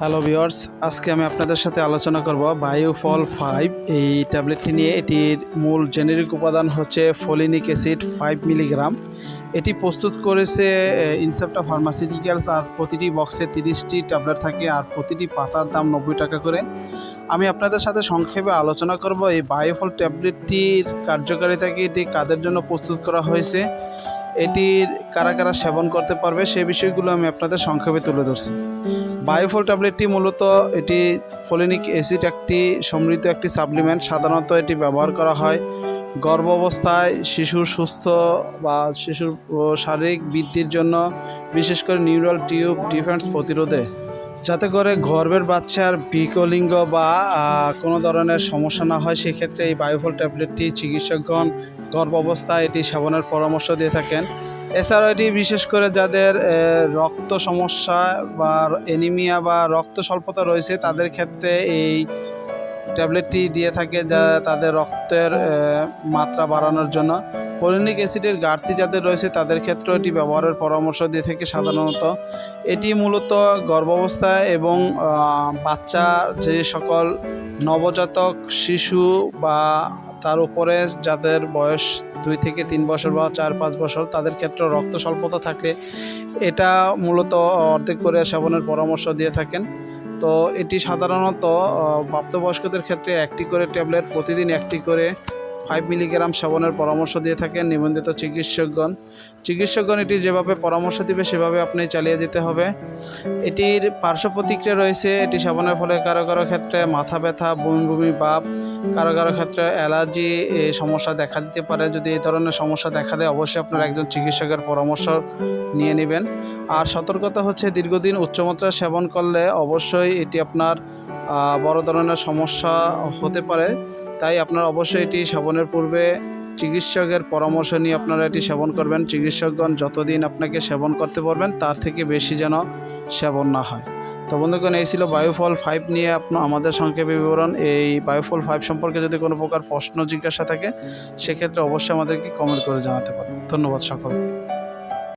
Hello viewers আজকে আমি আপনাদের সাথে আলোচনা করব বায়োফল ফাইভ এই ট্যাবলেটটি নিয়ে এটির মূল জেনেরিক উপাদান হচ্ছে ফলিনিক অ্যাসিড ফাইভ মিলিগ্রাম। এটি প্রস্তুত করেছে ইনসেপ্টা ফার্মাসিউটিক্যালস আর প্রতিটি বক্সে তিরিশটি ট্যাবলেট থাকে আর প্রতিটি পাতার দাম নব্বই টাকা করে। আমি আপনাদের সাথে সংক্ষেপে আলোচনা করব এই বায়োফল ট্যাবলেটটির কার্যকারিতাকে এটি কাদের জন্য প্রস্তুত করা হয়েছে, এটির কারা কারা সেবন করতে পারবে সেই বিষয়গুলো আমি আপনাদের সংক্ষেপে তুলে ধরছি। বায়োফল ট্যাবলেটটি মূলত এটি ফলিনিক অ্যাসিড একটি সমৃদ্ধ একটি সাপ্লিমেন্ট। সাধারণত এটি ব্যবহার করা হয় গর্ভ অবস্থায় শিশুর সুস্থ বা শিশুর শারীরিক বৃদ্ধির জন্য, বিশেষ করে নিউরাল টিউব ডিফেন্স প্রতিরোধে। যাতে করে গর্ভের বাচ্চার বিকলিঙ্গ বা কোনো ধরনের সমস্যা না হয়, সেক্ষেত্রে এই বায়োফল ট্যাবলেটটি চিকিৎসকগণ গর্ভ অবস্থায় এটি সেবনের পরামর্শ দিয়ে থাকেন। এছাড়াও এটি বিশেষ করে যাদের রক্ত সমস্যা বা এনিমিয়া বা রক্ত স্বল্পতা রয়েছে, তাদের ক্ষেত্রে এই ট্যাবলেটটি দিয়ে থাকে যা তাদের রক্তের মাত্রা বাড়ানোর জন্য। পলিনিক অ্যাসিডের ঘাটতি যাদের রয়েছে, তাদের ক্ষেত্রে এটি ব্যবহারের পরামর্শ দিয়ে থাকে সাধারণত। এটি মূলত গর্ভাবস্থায় এবং বাচ্চা যে সকল নবজাতক শিশু বা তার উপরে যাদের বয়স দুই থেকে তিন বছর বা চার, পাঁচ বছর, তাদের ক্ষেত্রে রক্ত স্বল্পতা থাকে। এটা মূলত অর্ধেক করে সেবনের পরামর্শ দিয়ে থাকেন। তো এটি সাধারণত প্রাপ্তবয়স্কদের ক্ষেত্রে একটি করে ট্যাবলেট, প্রতিদিন একটি করে ফাইভ মিলিগ্রাম সেবনের পরামর্শ দিয়ে থাকেন নিবন্ধিত চিকিৎসকগণ। চিকিৎসকগণ এটি যেভাবে পরামর্শ দিবে, সেভাবে আপনি চালিয়ে যেতে হবে। এটির পার্শ্ব প্রতিক্রিয়া রয়েছে, এটি সেবনের ফলে কারও কারও ক্ষেত্রে মাথা ব্যথা বমি বমি ভাব কারও কারও ক্ষেত্রে অ্যালার্জি এই সমস্যা দেখা দিতে পারে। যদি এই ধরনের সমস্যা দেখা দেয়, অবশ্যই আপনার একজন চিকিৎসকের পরামর্শ নিয়ে নেবেন। আর সতর্কতা হচ্ছে, দীর্ঘদিন উচ্চমাত্রা সেবন করলে অবশ্যই এটি আপনার বড় ধরনের সমস্যা হতে পারে। তাই আপনার অবশ্যই এটি সেবনের পূর্বে চিকিৎসকের পরামর্শ নিয়ে আপনারা এটি সেবন করবেন। চিকিৎসকগণ যতদিন আপনাকে সেবন করতে পারবেন তার থেকে বেশি যেন সেবন না হয়। তো বন্ধুগণ, এই ছিল বায়োফল ফাইভ নিয়ে আপনার আমাদের সংক্ষেপে বিবরণ। এই বায়োফল ফাইভ সম্পর্কে যদি কোনো প্রকার প্রশ্ন, জিজ্ঞাসা থাকে, সেক্ষেত্রে অবশ্যই আমাদেরকে কমেন্ট করে জানাতে পারেন ধন্যবাদ সকলকে।